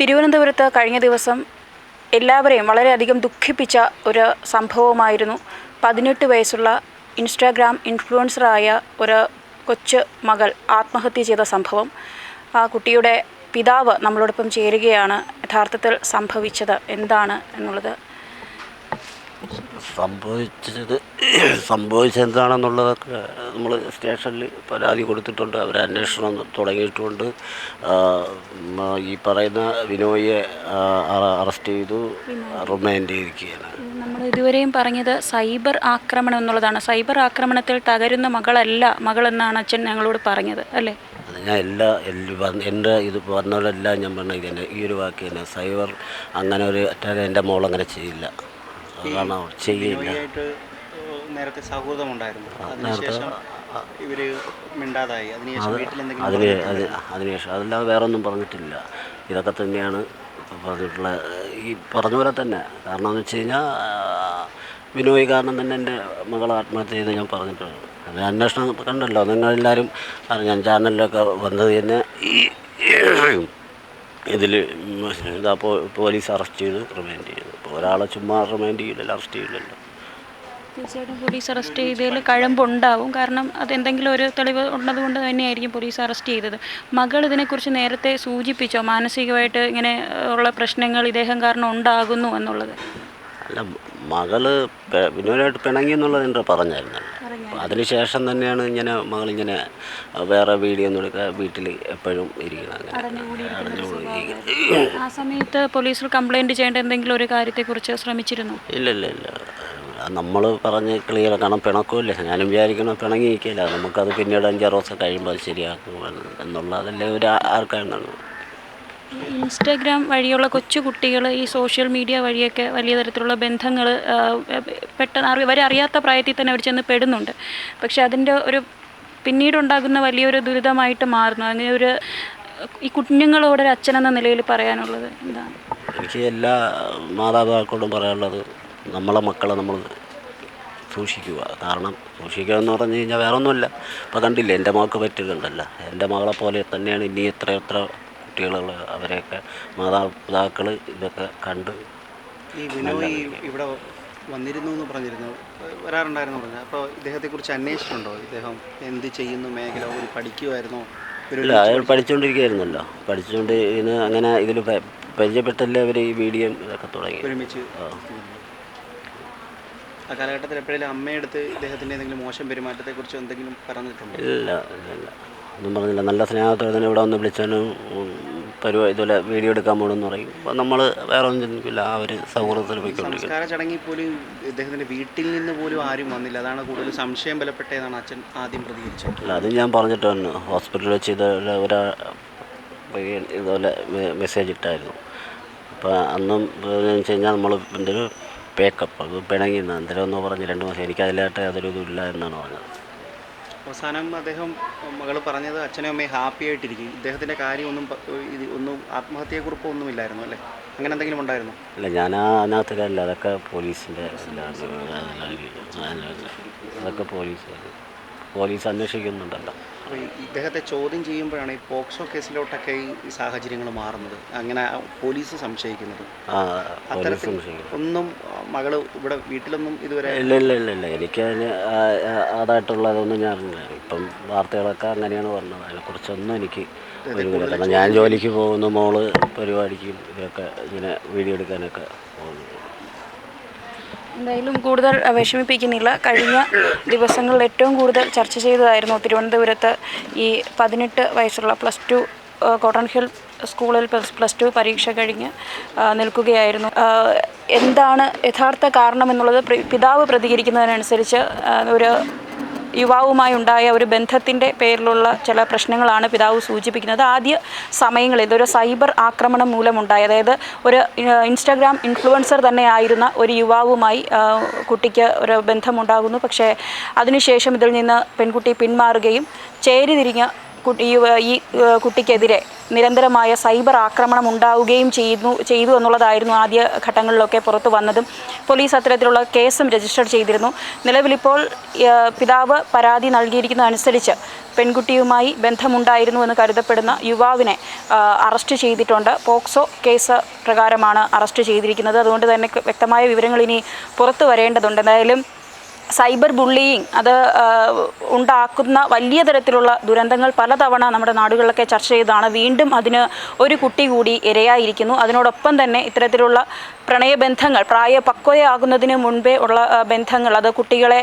തിരുവനന്തപുരത്ത് കഴിഞ്ഞ ദിവസം എല്ലാവരെയും വളരെയധികം ദുഃഖിപ്പിച്ച ഒരു സംഭവമായിരുന്നു. പതിനെട്ട് വയസ്സുള്ള ഇൻസ്റ്റാഗ്രാം ഇൻഫ്ലുവൻസറായ ഒരു കൊച്ചു മകൾ ആത്മഹത്യ ചെയ്ത സംഭവം. ആ കുട്ടിയുടെ പിതാവ് നമ്മളോടൊപ്പം ചേരുകയാണ്. യഥാർത്ഥത്തിൽ സംഭവിച്ചത് എന്താണ് എന്നുള്ളത് സംഭവിച്ചത് സംഭവിച്ചെന്താണെന്നുള്ളതൊക്കെ നമ്മൾ സ്റ്റേഷനിൽ പരാതി കൊടുത്തിട്ടുണ്ട്. അവർ അന്വേഷണം തുടങ്ങിയിട്ടുണ്ട്. ഈ പറയുന്ന വിനോയെ അറസ്റ്റ് ചെയ്തു റിമാൻഡ് ചെയ്തിരിക്കുകയാണ്. നമ്മൾ ഇതുവരെയും പറഞ്ഞത് സൈബർ ആക്രമണം എന്നുള്ളതാണ്. സൈബർ ആക്രമണത്തിൽ തകരുന്ന മകളല്ല മകളെന്നാണ് അച്ഛൻ ഞങ്ങളോട് പറഞ്ഞത് അല്ലേ? ഞാൻ എല്ലാ എല്ലാ എന്റെ ഇത് വന്നവരെല്ലാം ഞാൻ പറഞ്ഞ ഇത് തന്നെ ഈ ഒരു വാക്ക് തന്നെ. സൈബർ അങ്ങനെ ഒരു അറ്റാക്ക് എന്റെ മോൾ അങ്ങനെ ചെയ്യില്ല. അവൾ ചെയ്യില്ല നേരത്തെ സൗഹൃദമുണ്ടായിരുന്നു. അതിനുശേഷം ഇവർ മിണ്ടാതായി. അതിനുശേഷം വീട്ടിൽ എന്തെങ്കിലും അതിന് അത് അതിനുശേഷം അതല്ലാതെ വേറെ ഒന്നും പറഞ്ഞിട്ടില്ല. ഇതൊക്കെ തന്നെയാണ് പറഞ്ഞിട്ടുള്ള ഈ പറഞ്ഞ പോലെ തന്നെ. കാരണം എന്ന് വെച്ച് കഴിഞ്ഞാൽ വിനോയ് കാരണം തന്നെ എന്റെ മകൾ ആത്മഹത്യ ചെയ്ത് ഞാൻ പറഞ്ഞിട്ടുണ്ട് അത് അന്വേഷണം കണ്ടല്ലോ. നിങ്ങളെല്ലാവരും ഞാൻ ചാനലിലൊക്കെ വന്നത് തന്നെ ഈ ഇതിൽ ഇതാ പോലീസ് അറസ്റ്റ് ചെയ്ത് റിമാൻഡ് ചെയ്തു. ഒരാളെ ചുമ്മാ റിമാൻഡ് ചെയ്യില്ലല്ലോ അറസ്റ്റ് ചെയ്യില്ലല്ലോ തീർച്ചയായിട്ടും പോലീസ് അറസ്റ്റ് ചെയ്തതിൽ കഴമ്പുണ്ടാവും. കാരണം അതെന്തെങ്കിലും ഒരു തെളിവ് ഉള്ളതുകൊണ്ട് തന്നെയായിരിക്കും പോലീസ് അറസ്റ്റ് ചെയ്തത്. മകൾ ഇതിനെക്കുറിച്ച് നേരത്തെ സൂചിപ്പിച്ചോ? മാനസികമായിട്ട് ഇങ്ങനെ ഉള്ള പ്രശ്നങ്ങൾ ഇദ്ദേഹം കാരണം ഉണ്ടാകുന്നു എന്നുള്ളത്? അല്ല മകൾ വിനോദമായിട്ട് പിണങ്ങി എന്നുള്ളത് എന്റെ പറഞ്ഞായിരുന്നല്ലോ. അതിനുശേഷം തന്നെയാണ് ഇങ്ങനെ മകളിങ്ങനെ വേറെ വീഡിയോ ഒന്നും എടുക്കുക വീട്ടിൽ എപ്പോഴും ഇരിക്കണം അങ്ങനെ. അടഞ്ഞുകൂടി ആ സമയത്ത് പോലീസിൽ കംപ്ലൈന്റ് ചെയ്യേണ്ട എന്തെങ്കിലും ഒരു കാര്യത്തെക്കുറിച്ച് ശ്രമിച്ചിരുന്നു? ഇല്ല ഇല്ല ഇല്ല. നമ്മൾ പറഞ്ഞ് ക്ലിയർ കാരണം പിണക്കുമില്ല. ഞാനും വിചാരിക്കണം പിണങ്ങി നിൽക്കില്ല നമുക്കത് പിന്നീട് അഞ്ചാറ് ദിവസം കഴിയുമ്പോൾ അത് ശരിയാക്കും എന്നുള്ളതല്ലേ ഒരു ആ- ആർക്കാണെന്നാണ് ഇൻസ്റ്റാഗ്രാം വഴിയുള്ള കൊച്ചു കുട്ടികൾ ഈ സോഷ്യൽ മീഡിയ വഴിയൊക്കെ വലിയ തരത്തിലുള്ള ബന്ധങ്ങൾ പെട്ടെന്ന് അവരെ അറിയാത്ത പ്രായത്തിൽ തന്നെ അവർ ചെന്ന് പെടുന്നുണ്ട്. പക്ഷെ അതിന്റെ ഒരു പിന്നീടുണ്ടാകുന്ന വലിയൊരു ദുരിതമായിട്ട് മാറുന്നു. അങ്ങനെ ഒരു ഈ കുഞ്ഞുങ്ങളോട് ഒരു അച്ഛനെന്ന നിലയിൽ പറയാനുള്ളത് എന്താണ്? എനിക്ക് എല്ലാ മാതാപിതാക്കളോടും പറയാനുള്ളത് നമ്മളെ മക്കളെ നമ്മൾ സൂക്ഷിക്കുക. കാരണം സൂക്ഷിക്കുക എന്ന് പറഞ്ഞു കഴിഞ്ഞാൽ വേറെ ഒന്നുമില്ല കണ്ടില്ലേ എന്റെ മകൾക്ക് പറ്റുന്നുണ്ടല്ലോ. എന്റെ മകളെ പോലെ തന്നെയാണ് ഇനി എത്ര എത്ര കുട്ടികളുള്ള അവരെയൊക്കെ മാതാപിതാക്കൾ ഇതൊക്കെ കണ്ട് ഈ ബിനോയ് ഇവിടെ വന്നിരുന്നു എന്ന് പറഞ്ഞിരുന്നു. വരാറുണ്ടായിരുന്നു പറഞ്ഞു അപ്പോൾ ഇദ്ദേഹത്തെക്കുറിച്ച് അന്വേഷിച്ചിട്ടുണ്ടോ? ഇദ്ദേഹം എന്ത് ചെയ്യുന്നു? മേഖല ഒരു പഠിക്കുമായിരുന്നോ ഇല്ല അയാൾ പഠിച്ചുകൊണ്ടിരിക്കുകയായിരുന്നല്ലോ. പഠിച്ചുകൊണ്ട് ഇതിന് അങ്ങനെ ഇതിൽ പരിചയപ്പെട്ടല്ലേ അവർ ഈ വീഡിയോ ഇതൊക്കെ തുടങ്ങി. ഒരുമിച്ച് ആ. കാലഘട്ടത്തിൽ എപ്പോഴേലും അമ്മയെടുത്ത് ഇദ്ദേഹത്തിന്റെ എന്തെങ്കിലും മോശം പെരുമാറ്റത്തെക്കുറിച്ച് എന്തെങ്കിലും പറഞ്ഞിട്ടുണ്ടോ? ഇല്ല ഇല്ല. ഒന്നും പറഞ്ഞില്ല. നല്ല സ്നേഹത്തോടെ തന്നെ ഇവിടെ വന്ന് വിളിച്ചാലും പരിപാടി ഇതുപോലെ വീഡിയോ എടുക്കാൻ പോകണമെന്ന് പറയും. അപ്പോൾ നമ്മൾ വേറെ ഒന്നും ചിന്തിക്കില്ല. ആ ഒരു സൗഹൃദത്തിൽ പോയിക്കൊണ്ടിരിക്കും ചടങ്ങിൽ പോലും ഇദ്ദേഹത്തിന്റെ വീട്ടിൽ നിന്ന് പോലും ആരും വന്നില്ല. അതാണ് കൂടുതൽ സംശയം ബലപ്പെട്ടതെന്നാണ് അച്ഛൻ ആദ്യം പ്രതികരിച്ചത്. അല്ല അത് ഞാൻ പറഞ്ഞിട്ട് പറഞ്ഞിട്ടാണ് ഹോസ്പിറ്റലിൽ വെച്ച് ഇതുപോലെ ഒരാ ഇതുപോലെ മെസ്സേജ് ഇട്ടായിരുന്നു. അപ്പോൾ അന്നും എന്ന് വെച്ച് കഴിഞ്ഞാൽ നമ്മൾ എന്തൊരു പേക്കപ്പ്. അത് പിണങ്ങി എന്തെങ്കിലും ഒന്ന് പറഞ്ഞ് രണ്ട് മാസം എനിക്ക് അതിലായിട്ട് യാതൊരു ഇതും ഇല്ല എന്നാണ് പറഞ്ഞത്. അവസാനം അദ്ദേഹം മകൾ പറഞ്ഞത് അച്ഛനും അമ്മയും ഹാപ്പി ആയിട്ടിരിക്കും. ഇദ്ദേഹത്തിന്റെ കാര്യമൊന്നും ഇത് ഒന്നും ആത്മഹത്യയെക്കുറിപ്പോ ഒന്നുമില്ലായിരുന്നു അല്ലേ? അങ്ങനെ എന്തെങ്കിലും ഉണ്ടായിരുന്നു? അല്ല ഞാൻ ആ അതിനകത്തിലല്ല അതൊക്കെ പോലീസിന്റെ അതൊക്കെ പോലീസ് പോലീസ് അന്വേഷിക്കുന്നുണ്ടല്ലോ. ഇദ്ദേഹത്തെ ചോദ്യം ചെയ്യുമ്പോഴാണ് ഈ പോക്സോ കേസിലോട്ടൊക്കെ ഈ സാഹചര്യങ്ങൾ മാറുന്നത്. അങ്ങനെ പോലീസ് സംശയിക്കുന്നത്. അത്തരത്തിൽ ഒന്നും മകൾ ഇവിടെ വീട്ടിലൊന്നും ഇതുവരെ ഇല്ല ഇല്ല ഇല്ല ഇല്ല. എനിക്ക് അതിന് അതായിട്ടുള്ളതൊന്നും ഞാൻ അറിഞ്ഞില്ല. ഇപ്പം വാർത്തകളൊക്കെ അങ്ങനെയാണ് പറഞ്ഞത്. അതിനെക്കുറിച്ചൊന്നും എനിക്ക് ഒരു. ഞാൻ ജോലിക്ക് പോകുന്നു മോൾ പരിപാടിക്കും ഇതൊക്കെ ഇങ്ങനെ വീഡിയോ എടുക്കാനൊക്കെ പോകുന്നു. എന്തായാലും കൂടുതൽ വിഷമിപ്പിക്കുന്നില്ല. കഴിഞ്ഞ ദിവസങ്ങളിൽ ഏറ്റവും കൂടുതൽ ചർച്ച ചെയ്തതായിരുന്നു തിരുവനന്തപുരത്ത് ഈ പതിനെട്ട് വയസ്സുള്ള പ്ലസ് ടു കോട്ടൺ ഹിൽ സ്കൂളിൽ പ്ലസ് പ്ലസ് ടു പരീക്ഷ കഴിഞ്ഞ് നിൽക്കുകയായിരുന്നു. എന്താണ് യഥാർത്ഥ കാരണം എന്നുള്ളത് പിതാവ് പ്രതികരിക്കുന്നതിനനുസരിച്ച് ഒരു യുവാവുമായി ഉണ്ടായ ഒരു ബന്ധത്തിന്റെ പേരിലുള്ള ചില പ്രശ്നങ്ങളാണ് പിതാവ് സൂചിപ്പിക്കുന്നത്. ആദ്യ സമയങ്ങളിൽ ഇതൊരു സൈബർ ആക്രമണം മൂലമുണ്ടായ. അതായത് ഒരു ഇൻസ്റ്റാഗ്രാം ഇൻഫ്ലുവൻസർ തന്നെ ആയിരുന്ന ഒരു യുവാവുമായി കുട്ടിക്ക് ഒരു ബന്ധമുണ്ടാകുന്നു. പക്ഷേ അതിനുശേഷം ഇതിൽ നിന്ന് പെൺകുട്ടി പിന്മാറുകയും ചേരി തിരിഞ്ഞ് കുട്ടി ഈ കുട്ടിക്കെതിരെ നിരന്തരമായ സൈബർ ആക്രമണം ഉണ്ടാവുകയും ചെയ്യുന്നു ചെയ്തു എന്നുള്ളതായിരുന്നു ആദ്യ ഘട്ടങ്ങളിലൊക്കെ പുറത്തു വന്നതും. പോലീസ് അത്തരത്തിലുള്ള കേസും രജിസ്റ്റർ ചെയ്തിരുന്നു. നിലവിലിപ്പോൾ പിതാവ് പരാതി നൽകിയിരിക്കുന്നതനുസരിച്ച് പെൺകുട്ടിയുമായി ബന്ധമുണ്ടായിരുന്നു എന്ന് കരുതപ്പെടുന്ന യുവാവിനെ അറസ്റ്റ് ചെയ്തിട്ടുണ്ട്. പോക്സോ കേസ് പ്രകാരമാണ് അറസ്റ്റ് ചെയ്തിരിക്കുന്നത്. അതുകൊണ്ട് തന്നെ വ്യക്തമായ വിവരങ്ങൾ ഇനി പുറത്തു വരേണ്ടതുണ്ട്. എന്തായാലും സൈബർ ബുള്ളിയിങ് അത് ഉണ്ടാക്കുന്ന വലിയ തരത്തിലുള്ള ദുരന്തങ്ങൾ പലതവണ നമ്മുടെ നാടുകളിലൊക്കെ ചർച്ച ചെയ്തതാണ്. വീണ്ടും അതിന് ഒരു കുട്ടി കൂടി ഇരയായിരിക്കുന്നു. അതിനോടൊപ്പം തന്നെ ഇത്തരത്തിലുള്ള പ്രണയബന്ധങ്ങൾ പ്രായ പക്വതയാകുന്നതിന് മുൻപേ ഉള്ള ബന്ധങ്ങൾ അത് കുട്ടികളെ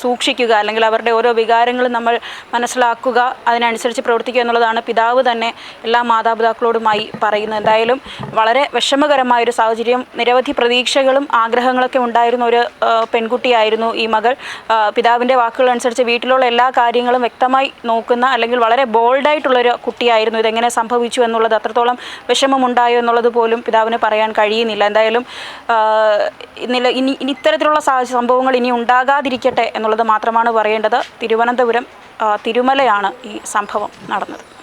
സൂക്ഷിക്കുക അല്ലെങ്കിൽ അവരുടെ ഓരോ വികാരങ്ങളും നമ്മൾ മനസ്സിലാക്കുക അതിനനുസരിച്ച് പ്രവർത്തിക്കുക എന്നുള്ളതാണ് പിതാവ് തന്നെ എല്ലാ മാതാപിതാക്കളോടുമായി പറയുന്നത്. എന്തായാലും വളരെ വിഷമകരമായൊരു സാഹചര്യം. നിരവധി പ്രതീക്ഷകളും ആഗ്രഹങ്ങളൊക്കെ ഉണ്ടായിരുന്ന ഒരു പെൺകുട്ടിയായിരുന്നു ഈ മകൾ. പിതാവിന്റെ വാക്കുകൾ അനുസരിച്ച് വീട്ടിലുള്ള എല്ലാ കാര്യങ്ങളും വ്യക്തമായി നോക്കുന്ന അല്ലെങ്കിൽ വളരെ ബോൾഡായിട്ടുള്ളൊരു കുട്ടിയായിരുന്നു. ഇതെങ്ങനെ സംഭവിച്ചു എന്നുള്ളത് അത്രത്തോളം വിഷമമുണ്ടായോ എന്നുള്ളത് പോലും പിതാവിന് പറയാൻ കഴിയുന്നില്ല. എന്തായാലും ആ, നില ഇനി ഇനി ഇത്തരത്തിലുള്ള സംഭവങ്ങൾ ഇനി ഉണ്ടാകാതിരിക്കട്ടെ എന്നുള്ളത് മാത്രമാണ് പറയേണ്ടത്. തിരുവനന്തപുരം തിരുമലയാണ് ഈ സംഭവം നടന്നത്.